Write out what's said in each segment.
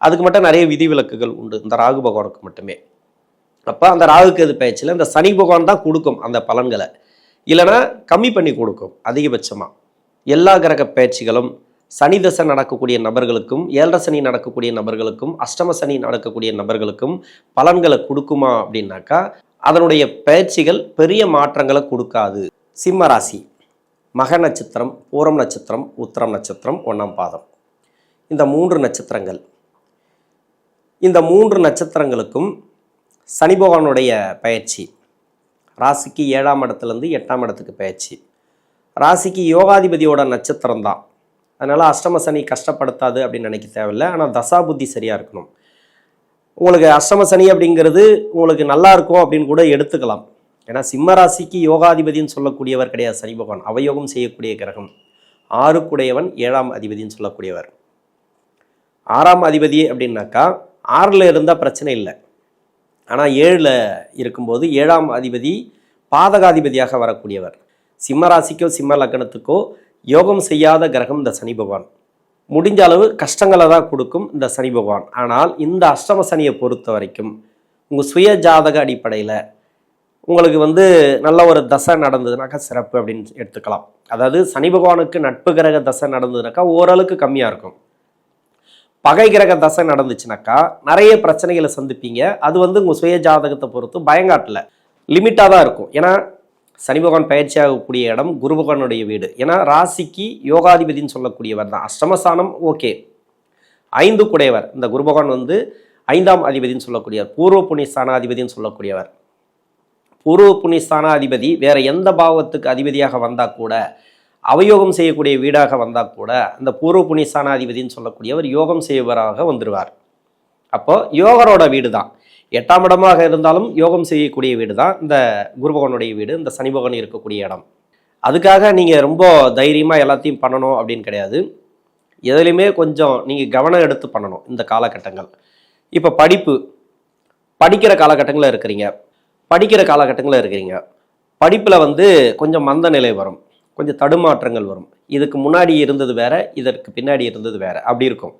அதுக்கு மட்டும் நிறைய விதிவிலக்குகள் உண்டு. இந்த ராகு பகவானுக்கு மட்டுமே. அப்போ அந்த ராகுக்கு எது பயிற்சியில் இந்த சனி பகவான் தான் கொடுக்கும் அந்த பலன்களை. இல்லைன்னா கம்மி பண்ணி கொடுக்கும் அதிகபட்சமாக எல்லா கிரக பயிற்சிகளும் சனி தசை நடக்கக்கூடிய நபர்களுக்கும் ஏழரை சனி நடக்கக்கூடிய நபர்களுக்கும் அஷ்டம சனி நடக்கக்கூடிய நபர்களுக்கும் பலன்களை கொடுக்குமா அப்படின்னாக்கா அதனுடைய பயிற்சிகள் பெரிய மாற்றங்களை கொடுக்காது. சிம்ம ராசி மக நட்சத்திரம் பூரம் நட்சத்திரம் உத்திரம் நட்சத்திரம் ஒன்றாம் பாதம். இந்த மூன்று நட்சத்திரங்கள் இந்த மூன்று நட்சத்திரங்களுக்கும் சனி பகவானுடைய பயிற்சி. ராசிக்கு ஏழாம் இடத்துலேருந்து எட்டாம் இடத்துக்கு பயிற்சி. ராசிக்கு யோகாதிபதியோட நட்சத்திரம் தான் அதனால் அஷ்டம சனி கஷ்டப்படுத்தாது அப்படின்னு நினைக்க தேவையில்லை. ஆனால் தசா புத்தி சரியாக இருக்கணும். உங்களுக்கு அஷ்டம சனி அப்படிங்கிறது உங்களுக்கு நல்லா இருக்கும் அப்படின்னு கூட எடுத்துக்கலாம். ஏன்னா சிம்ம ராசிக்கு யோகாதிபதின்னு சொல்லக்கூடியவர் கிடையாது சனி பகவான். அவயோகம் செய்யக்கூடிய கிரகம். ஆறுக்குடையவன் ஏழாம் அதிபதின்னு சொல்லக்கூடியவர். ஆறாம் அதிபதி அப்படின்னாக்கா ஆறில் இருந்தால் பிரச்சனை இல்லை. ஆனால் ஏழில் இருக்கும்போது ஏழாம் அதிபதி பாதகாதிபதியாக வரக்கூடியவர். சிம்ம ராசிக்கோ சிம்ம லக்னத்துக்கோ யோகம் செய்யாத கிரகம் இந்த சனி பகவான். முடிஞ்ச அளவு கஷ்டங்களை தான் கொடுக்கும் இந்த சனி பகவான். ஆனால் இந்த அஷ்டம சனியை பொறுத்த வரைக்கும் உங்கள் சுய ஜாதக அடிப்படையில் உங்களுக்கு வந்து நல்ல ஒரு தசை நடந்ததுனாக்கா சிறப்பு அப்படின்னு எடுத்துக்கலாம். அதாவது சனி பகவானுக்கு நட்பு கிரக தசை நடந்ததுனாக்கா ஓரளவுக்கு கம்மியாக இருக்கும். பகை கிரக தசை நடந்துச்சுனாக்கா நிறைய பிரச்சனைகளை சந்திப்பீங்க. அது வந்து உங்கள் சுய ஜாதகத்தை பொறுத்து பயங்காட்டில் லிமிட்டாக தான் இருக்கும். ஏன்னா சனி பகவான் பயிற்சியாகக்கூடிய இடம் குரு பகவானுடைய வீடு. ஏன்னா ராசிக்கு யோகாதிபதின்னு சொல்லக்கூடியவர் தான். அஷ்டமஸ்தானம் ஓகே. ஐந்து குடையவர். இந்த குரு பகவான் வந்து ஐந்தாம் அதிபதின்னு சொல்லக்கூடியவர். பூர்வ புண்ணிய ஸ்தானாதிபதின்னு சொல்லக்கூடியவர். பூர்வ புண்ணிய ஸ்தானாதிபதி வேற எந்த பாவத்துக்கு அதிபதியாக வந்தால் கூட அவயோகம் செய்யக்கூடிய வீடாக வந்தால் கூட அந்த பூர்வ புனிசானாதிபதினு சொல்லக்கூடியவர் யோகம் செய்பவராக வந்துடுவார் அப்போது யோகரோட வீடு தான் எட்டாம் இடமாக இருந்தாலும் யோகம் செய்யக்கூடிய வீடு தான் இந்த குருபகவனுடைய வீடு இந்த சனி இருக்கக்கூடிய இடம். அதுக்காக நீங்கள் ரொம்ப தைரியமாக எல்லாத்தையும் பண்ணணும் அப்படின்னு கிடையாது. எதுலையுமே கொஞ்சம் நீங்கள் கவனம் எடுத்து பண்ணணும் இந்த காலகட்டங்கள். இப்போ படிப்பு. படிக்கிற காலகட்டங்களில் இருக்கிறீங்க. படிக்கிற காலகட்டங்களில் இருக்கிறீங்க. படிப்பில் வந்து கொஞ்சம் மந்த நிலை வரும். கொஞ்சம் தடுமாற்றங்கள் வரும். இதுக்கு முன்னாடி இருந்தது வேற இதற்கு பின்னாடி இருந்தது வேற. அப்படி இருக்கும்.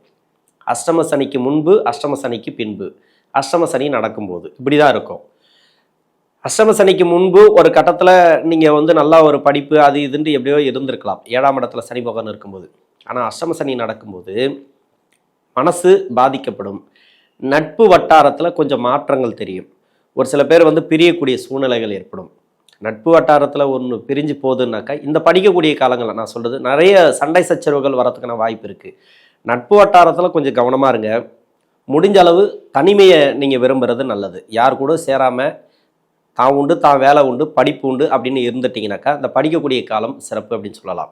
அஷ்டம சனிக்கு முன்பு அஷ்டம சனிக்கு பின்பு. அஷ்டம சனி நடக்கும்போது. இப்படி தான் இருக்கும். அஷ்டம சனிக்கு முன்பு ஒரு கட்டத்தில் நீங்கள் வந்து நல்லா ஒரு படிப்பு அது இதுன்ட்டு எப்படியோ இருந்திருக்கலாம். ஏழாம் இடத்துல சனி பகவான் இருக்கும்போது. ஆனால் அஷ்டம சனி நடக்கும்போது மனசு பாதிக்கப்படும். நட்பு வட்டாரத்தில் கொஞ்சம் மாற்றங்கள் தெரியும். ஒரு சில பேர் வந்து பிரியக்கூடிய சூழ்நிலைகள் ஏற்படும். நட்பு வட்டாரத்தில் ஒன்று பிரிஞ்சு போகுதுன்னாக்கா இந்த படிக்கக்கூடிய காலங்களில் நான் சொல்கிறது நிறைய சண்டை சச்சரவுகள் வரத்துக்கான வாய்ப்பு இருக்குது நட்பு வட்டாரத்தில் கொஞ்சம் கவனமாக இருங்க. முடிஞ்ச அளவு தனிமையை நீங்கள் விரும்புறது நல்லது. யார் கூட சேராமல் தான் உண்டு தான் வேலை உண்டு படிப்பு உண்டு அப்படின்னு இருந்துட்டிங்கனாக்கா இந்த படிக்கக்கூடிய காலம் சிறப்பு அப்படின்னு சொல்லலாம்.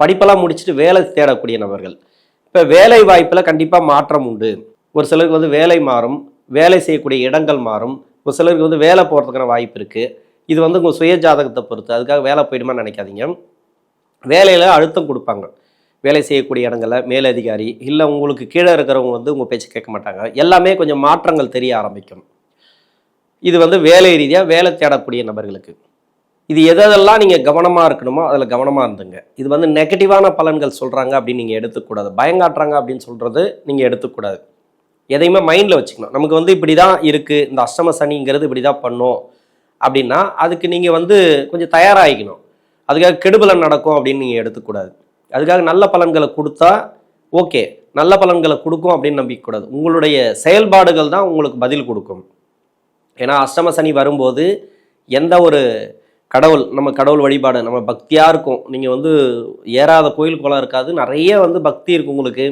படிப்பெல்லாம் முடிச்சுட்டு வேலை தேடக்கூடிய நபர்கள். இப்போ வேலை வாய்ப்பில் கண்டிப்பாக மாற்றம் உண்டு. ஒரு சிலருக்கு வந்து வேலை மாறும் வேலை செய்யக்கூடிய இடங்கள் மாறும். ஒரு சிலருக்கு வந்து வேலை போகிறதுக்கான வாய்ப்பு இருக்குது இது வந்து உங்கள் சுய ஜாதகத்தை பொறுத்து. அதுக்காக வேலை போயிடுமான்னு நினைக்காதீங்க. வேலையில் அழுத்தம் கொடுப்பாங்க. வேலை செய்யக்கூடிய இடங்களில் மேலதிகாரி இல்லை உங்களுக்கு கீழே இருக்கிறவங்க வந்து உங்கள் பேச்சு கேட்க மாட்டாங்க. எல்லாமே கொஞ்சம் மாற்றங்கள் தெரிய ஆரம்பிக்கும். இது வந்து வேலை ரீதியாக வேலை தேடக்கூடிய நபர்களுக்கு. இது எதெல்லாம் நீங்கள் கவனமாக இருக்கணுமோ அதில் கவனமாக இருந்துங்க. இது வந்து நெகட்டிவான பலன்கள் சொல்கிறாங்க அப்படின்னு நீங்கள் எடுத்துக்கூடாது. பயங்காட்டுறாங்க அப்படின்னு சொல்கிறது நீங்கள் எடுத்துக்கூடாது. எதையுமே மைண்டில் வச்சுக்கணும். நமக்கு வந்து இப்படி தான் இருக்குது இந்த அஷ்டம சனிங்கிறது இப்படி தான் பண்ணும். அப்படின்னா அதுக்கு நீங்கள் வந்து கொஞ்சம் தயாராகிக்கணும். அதுக்காக கெடுபலன் நடக்கும் அப்படின்னு நீங்கள் எடுத்துக்கூடாது. அதுக்காக நல்ல பலன்களை கொடுத்தா ஓகே. நல்ல பலன்களை கொடுக்கும் அப்படின்னு நம்பிக்கூடாது உங்களுடைய செயல்பாடுகள் தான் உங்களுக்கு பதில் கொடுக்கும். ஏன்னா அஷ்டம சனி வரும்போது எந்த ஒரு கடவுள் நம்ம கடவுள் வழிபாடு நம்ம பக்தியாக இருக்கும். நீங்கள் வந்து ஏறாத கோயில் குளம் இருக்காது. நிறைய வந்து பக்தி இருக்கும் உங்களுக்கு.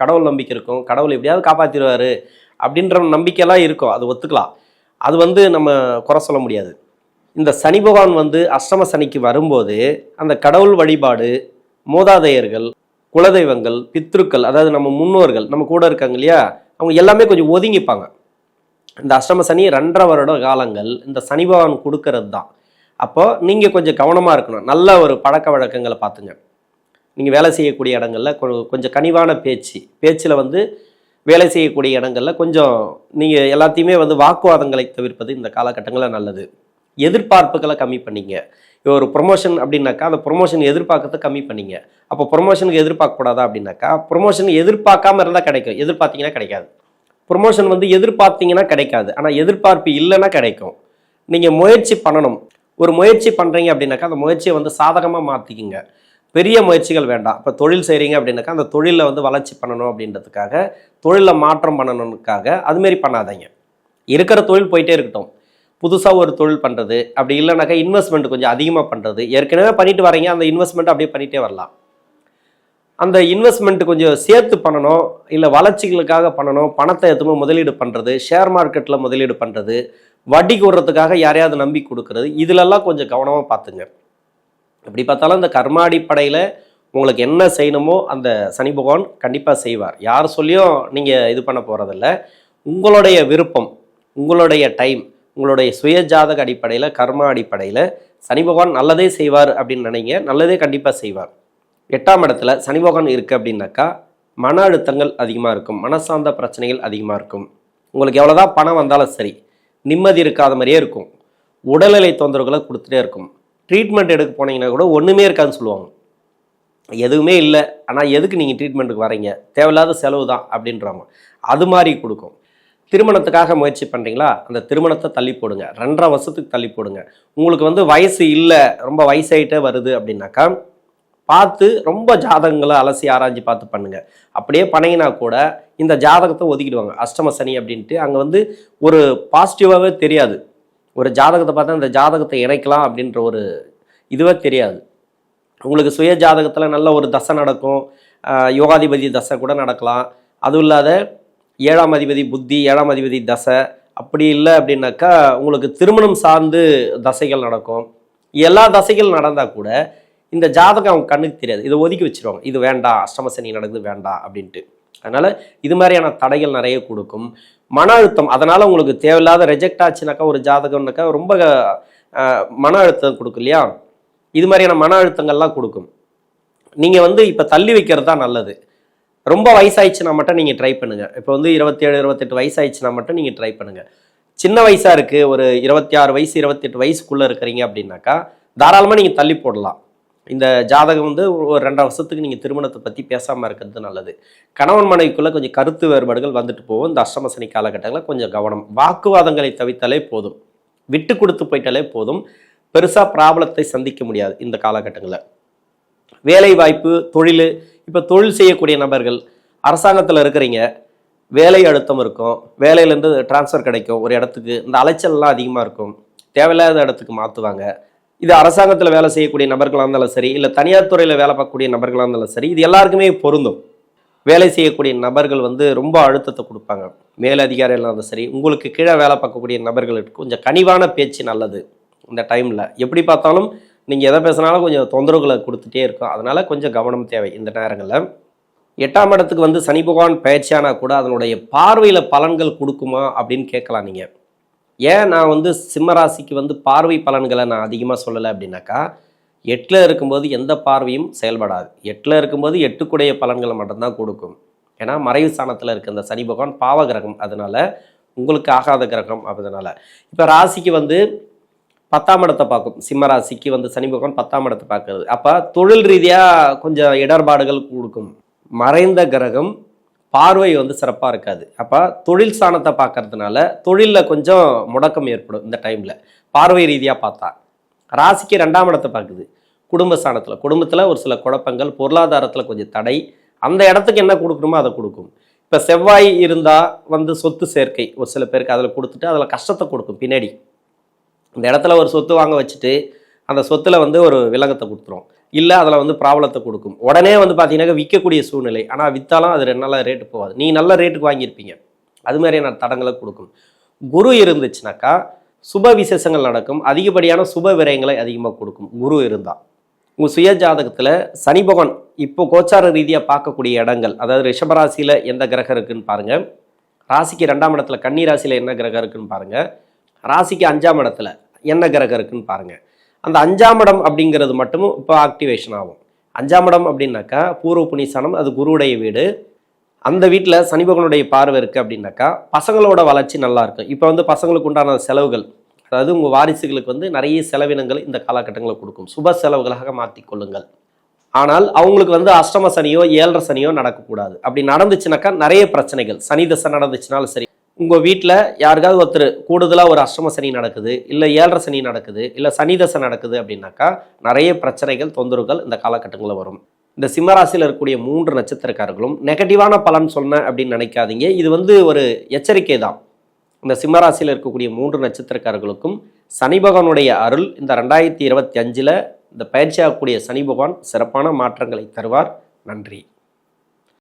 கடவுள் நம்பிக்கை இருக்கும். கடவுள் எப்படியாவது காப்பாற்றிடுவார் அப்படின்ற நம்பிக்கையெல்லாம் இருக்கும். அது ஒத்துக்கலாம். அது வந்து நம்ம குறை சொல்ல முடியாது. இந்த சனி பகவான் வந்து அஷ்டம சனிக்கு வரும்போது அந்த கடவுள் வழிபாடு மூதாதையர்கள் குலதெய்வங்கள் பித்ருக்கள் அதாவது நம்ம முன்னோர்கள் நம்ம கூட இருக்காங்க இல்லையா? அவங்க எல்லாமே கொஞ்சம் ஒதுங்கிப்பாங்க. இந்த அஷ்டம சனி ரெண்டரை வருட காலங்கள் இந்த சனி பகவான் கொடுக்கறது தான். அப்போ நீங்கள் கொஞ்சம் கவனமாக இருக்கணும். நல்ல ஒரு பழக்க வழக்கங்களை பார்த்துங்க. நீங்கள் வேலை செய்யக்கூடிய இடங்கள்ல கொ- கொஞ்சம் கனிவான பேச்சு. பேச்சில் வந்து வேலை செய்யக்கூடிய இடங்களில் கொஞ்சம் நீங்கள் எல்லாத்தையுமே வந்து வாக்குவாதங்களை தவிர்ப்பது இந்த காலகட்டங்களில் நல்லது. எதிர்பார்ப்புகளை கம்மி பண்ணிங்க. ஒரு ப்ரொமோஷன் அப்படின்னாக்கா அந்த ப்ரொமோஷன் எதிர்பார்க்கறதை கம்மி பண்ணிங்க. அப்போ ப்ரொமோஷனுக்கு எதிர்பார்க்கக்கூடாதா அப்படின்னாக்கா ப்ரொமோஷன் எதிர்பார்க்காம இருந்தால் கிடைக்கும். எதிர்பார்த்தீங்கன்னா கிடைக்காது. ப்ரொமோஷன் வந்து எதிர்பார்த்தீங்கன்னா கிடைக்காது. ஆனால் எதிர்பார்ப்பு இல்லைன்னா கிடைக்கும். நீங்கள் முயற்சி பண்ணணும். ஒரு முயற்சி பண்ணுறீங்க அப்படின்னாக்கா அந்த முயற்சியை வந்து சாதகமாக மாற்றிக்கிங்க பெரிய முயற்சிகள் வேண்டாம். இப்போ தொழில் செய்கிறீங்க அப்படின்னாக்கா அந்த தொழிலில் வந்து வளர்ச்சி பண்ணணும் அப்படின்றதுக்காக தொழிலில் மாற்றம் பண்ணணுக்காக அதுமாரி பண்ணாதீங்க. இருக்கிற தொழில் போயிட்டே இருக்கட்டும். புதுசாக ஒரு தொழில் பண்ணுறது அப்படி இல்லைனாக்கா இன்வெஸ்ட்மெண்ட் கொஞ்சம் அதிகமாக பண்ணுறது ஏற்கனவே பண்ணிட்டு வரீங்க அந்த இன்வெஸ்ட்மெண்ட் அப்படியே பண்ணிகிட்டே வரலாம். அந்த இன்வெஸ்ட்மெண்ட் கொஞ்சம் சேர்த்து பண்ணணும் இல்லை வளர்ச்சிகளுக்காக பண்ணணும் பணத்தை எதுவுமே முதலீடு பண்ணுறது ஷேர் மார்க்கெட்டில் முதலீடு பண்ணுறது வட்டி கூடுறதுக்காக யாரையாவது நம்பி கொடுக்கறது இதிலெல்லாம் கொஞ்சம் கவனமாக பார்த்துங்க. எப்படி பார்த்தாலும் இந்த கர்மாடி படையில் உங்களுக்கு என்ன செய்யணுமோ அந்த சனி பகவான் கண்டிப்பாக செய்வார். யார் சொல்லியும் நீங்கள் இது பண்ண போகிறதில்ல உங்களுடைய விருப்பம் உங்களுடைய டைம் உங்களுடைய சுய ஜாதக அடிப்படையில் கர்ம அடிப்படையில் சனி பகவான் நல்லதே செய்வார் அப்படின்னு நினைங்க. நல்லதே கண்டிப்பாக செய்வார். எட்டாம் இடத்துல சனி பகவான் இருக்குது அப்படின்னாக்கா மன அழுத்தங்கள் அதிகமாக இருக்கும். மனசார்ந்த பிரச்சனைகள் அதிகமாக இருக்கும். உங்களுக்கு எவ்வளோதான் பணம் வந்தாலும் சரி நிம்மதி இருக்காத மாதிரியே இருக்கும். உடல்நிலை தொந்தரவுகளை கொடுத்துட்டே இருக்கும். ட்ரீட்மெண்ட் எடுக்க போனீங்கன்னா கூட ஒன்றுமே இருக்காதுன்னு சொல்லுவாங்க. எதுவுமே இல்லை. ஆனால் எதுக்கு நீங்கள் ட்ரீட்மெண்ட்டுக்கு வரீங்க தேவையில்லாத செலவு தான் அப்படின்றாங்க. அது மாதிரி கொடுக்கும். திருமணத்துக்காக முயற்சி பண்ணுறீங்களா அந்த திருமணத்தை தள்ளி போடுங்க. ரெண்டரை வருஷத்துக்கு தள்ளி போடுங்க. உங்களுக்கு வந்து வயசு இல்லை ரொம்ப வயசாயிட்டே வருது அப்படின்னாக்கா பார்த்து ரொம்ப ஜாதகங்களை அலசி ஆராய்ஞ்சு பார்த்து பண்ணுங்கள் அப்படியே பண்ணிங்கன்னா கூட இந்த ஜாதகத்தை ஒதுக்கிடுவாங்க. அஷ்டம சனி அப்படின்ட்டு அங்கே வந்து ஒரு பாசிட்டிவாகவே தெரியாது. ஒரு ஜாதகத்தை பார்த்தா இந்த ஜாதகத்தை இணைக்கலாம் அப்படின்ற ஒரு இதுவே தெரியாது. உங்களுக்கு சுய ஜாதகத்தில் நல்ல ஒரு தசை நடக்கும். யோகாதிபதி தசை கூட நடக்கலாம். அதுவும் இல்லாத ஏழாம் அதிபதி புத்தி ஏழாம் அதிபதி தசை அப்படி இல்லை அப்படின்னாக்கா உங்களுக்கு திருமணம் சார்ந்து தசைகள் நடக்கும். எல்லா தசைகள் நடந்தால் கூட இந்த ஜாதகம் அவங்க கண்ணுக்கு தெரியாது. இதை ஒதுக்கி வச்சிருவாங்க. இது வேண்டாம் அஷ்டமசனி நடக்குது வேண்டாம் அப்படின்ட்டு. அதனால் இது மாதிரியான தடைகள் நிறைய கொடுக்கும். மன அழுத்தம் அதனால் உங்களுக்கு தேவையில்லாத ரெஜெக்ட் ஆச்சுனாக்கா ஒரு ஜாதகம்னாக்கா ரொம்ப மன அழுத்தம் கொடுக்கும் இல்லையா? இது மாதிரியான மன அழுத்தங்கள்லாம் கொடுக்கும். நீங்கள் வந்து இப்போ தள்ளி வைக்கிறது தான் நல்லது. ரொம்ப வயசாயிடுச்சுன்னா மட்டும் நீங்கள் ட்ரை பண்ணுங்கள் இப்போ வந்து இருபத்தேழு இருபத்தெட்டு வயசாயிடுச்சுன்னா மட்டும் நீங்கள் ட்ரை பண்ணுங்கள் சின்ன வயசாக இருக்குது ஒரு இருபத்தி ஆறு வயசு இருபத்தெட்டு வயசுக்குள்ளே இருக்கிறீங்க அப்படின்னாக்கா தாராளமாக நீங்கள் தள்ளி போடலாம். இந்த ஜாதகம் வந்து ஒரு ரெண்டரை வருஷத்துக்கு நீங்கள் திருமணத்தை பற்றி பேசாமல் இருக்கிறது நல்லது. கணவன் மனைவிக்குள்ளே கொஞ்சம் கருத்து வேறுபாடுகள் வந்துட்டு போகும். இந்த அஷ்டமசனி காலகட்டங்களில் கொஞ்சம் கவனம். வாக்குவாதங்களை தவித்தாலே போதும். விட்டு கொடுத்து போயிட்டாலே போதும். பெருசாக ப்ராப்ளத்தை சந்திக்க முடியாது இந்த காலகட்டங்களில். வேலை வாய்ப்பு தொழில் இப்போ தொழில் செய்யக்கூடிய நபர்கள் அரசாங்கத்தில் இருக்கிறீங்க வேலை அழுத்தம் இருக்கும். வேலையிலேருந்து ட்ரான்ஸ்ஃபர் கிடைக்கும். ஒரு இடத்துக்கு இந்த அலைச்சல்லாம் அதிகமாக இருக்கும். தேவையில்லாத இடத்துக்கு மாற்றுவாங்க இது அரசாங்கத்தில் வேலை செய்யக்கூடிய நபர்களாக இருந்தாலும் சரி இல்லை தனியார் துறையில் வேலை பார்க்கக்கூடிய நபர்களாக இருந்தாலும் சரி இது எல்லாருக்குமே பொருந்தும். வேலை செய்யக்கூடிய நபர்கள் வந்து ரொம்ப அழுத்தத்தை கொடுப்பாங்க. மேலதிகாரிகளாக இருந்தாலும் சரி உங்களுக்கு கீழே வேலை பார்க்கக்கூடிய நபர்களுக்கு கொஞ்சம் கனிவான பேச்சு நல்லது இந்த டைமில். எப்படி பார்த்தாலும் நீங்கள் எதை பேசினாலும் கொஞ்சம் தொந்தரவுகளை கொடுத்துட்டே இருக்கும். அதனால் கொஞ்சம் கவனம் தேவை இந்த நேரங்களில். எட்டாம் இடத்துக்கு வந்து சனி பகவான் பயிற்சியானா கூட அதனுடைய பார்வையில் பலன்கள் கொடுக்குமா அப்படின்னு கேட்கலாம் நீங்கள் ஏன் நான் வந்து சிம்மராசிக்கு வந்து பார்வை பலன்களை நான் அதிகமாக சொல்லலை அப்படின்னாக்கா எட்டில் இருக்கும்போது எந்த பார்வையும் செயல்படாது. எட்டில் இருக்கும்போது எட்டுக்குடைய பலன்களை மட்டும்தான் கொடுக்கும். ஏன்னா மறைவு ஸ்தானத்தில் இருக்க இந்த சனி பகவான் பாவ கிரகம். அதனால் உங்களுக்கு ஆகாத கிரகம் அதனால் இப்போ ராசிக்கு வந்து பத்தாம் இடத்தை பார்க்கும். சிம்ம ராசிக்கு வந்து சனி பகவான் பத்தாம் இடத்தை பார்க்குறது. அப்போ தொழில் ரீதியாக கொஞ்சம் இடர்பாடுகள் கொடுக்கும். மறைந்த கிரகம் பார்வை வந்து சிறப்பாக இருக்காது. அப்போ தொழில் ஸ்தானத்தை பார்க்கறதுனால தொழிலில் கொஞ்சம் முடக்கம் ஏற்படும் இந்த டைமில் பார்வை ரீதியாக பார்த்தா. ராசிக்கு ரெண்டாம் இடத்தை பார்க்குது. குடும்ப ஸ்தானத்தில். குடும்பத்தில் ஒரு சில குழப்பங்கள் பொருளாதாரத்தில் கொஞ்சம் தடை. அந்த இடத்துக்கு என்ன கொடுக்கணுமோ அதை கொடுக்கும். இப்போ செவ்வாய் இருந்தால் வந்து சொத்து சேர்க்கை. ஒரு சில பேருக்கு அதில் கொடுத்துட்டு அதில் கஷ்டத்தை கொடுக்கும் பின்னாடி. இந்த இடத்துல ஒரு சொத்து வாங்க வச்சுட்டு அந்த சொத்துல வந்து ஒரு விலகத்தை கொடுத்துரும். இல்லை அதில் வந்து ப்ராப்ளத்தை கொடுக்கும். உடனே வந்து பார்த்தீங்கன்னா விற்கக்கூடிய சூழ்நிலை. ஆனால் விற்றாலும் அது ரெண்டு நாளாக ரேட்டு போகாது. நீ நல்ல ரேட்டுக்கு வாங்கியிருப்பீங்க. அது மாதிரியான தடங்களை கொடுக்கும். குரு இருந்துச்சுனாக்கா சுப விசேஷங்கள் நடக்கும். அதிகப்படியான சுப விரயங்களை அதிகமாக கொடுக்கும். குரு இருந்தால் உங்கள் சுய ஜாதகத்தில் சனி பகவான் இப்போ கோச்சார ரீதியாக பார்க்கக்கூடிய இடங்கள் அதாவது ரிஷபராசியில் எந்த கிரகம் இருக்குன்னு பாருங்கள் ராசிக்கு ரெண்டாம் இடத்துல கன்னி ராசியில் என்ன கிரகம் இருக்குன்னு பாருங்கள் ராசிக்கு அஞ்சாம் இடத்துல என்ன கிரகம் இருக்குன்னு பாருங்கள் அந்த அஞ்சாம் இடம் அப்படிங்கிறது மட்டும் இப்போ ஆக்டிவேஷன் ஆகும். அஞ்சாம் இடம் அப்படின்னாக்கா பூர்வ புனிசனம் அது குருவுடைய வீடு. அந்த வீட்டில் சனி பார்வை இருக்குது அப்படின்னாக்கா பசங்களோட வளர்ச்சி நல்லா இருக்கும். இப்போ வந்து பசங்களுக்கு உண்டான செலவுகள் அதாவது உங்கள் வாரிசுகளுக்கு வந்து நிறைய செலவினங்கள் இந்த காலகட்டங்களில் கொடுக்கும். சுப செலவுகளாக மாற்றிக்கொள்ளுங்கள் ஆனால் அவங்களுக்கு வந்து அஷ்டம சனியோ ஏழரை சனியோ நடக்கக்கூடாது. அப்படி நடந்துச்சுனாக்கா நிறைய பிரச்சனைகள். சனி தசை நடந்துச்சுனாலும் சரி உங்கள் வீட்டில் யாருக்காவது ஒருத்தர் கூடுதலாக ஒரு அஷ்டம சனி நடக்குது இல்லை ஏழரை சனி நடக்குது இல்லை சனி தசை நடக்குது அப்படின்னாக்கா நிறைய பிரச்சனைகள் தொந்தரவுகள் இந்த காலகட்டங்களில் வரும். இந்த சிம்மராசியில் இருக்கக்கூடிய மூன்று நட்சத்திரக்காரர்களும் நெகட்டிவான பலன் சொன்னேன் அப்படின்னு நினைக்காதீங்க. இது வந்து ஒரு எச்சரிக்கை தான். இந்த சிம்மராசியில் இருக்கக்கூடிய மூன்று நட்சத்திரக்காரர்களுக்கும் சனி பகவானுடைய அருள் இந்த ரெண்டாயிரத்தி இருபத்தி அஞ்சில் இந்த பயிற்சியாகக்கூடிய சனி பகவான் சிறப்பான மாற்றங்களை தருவார். நன்றி.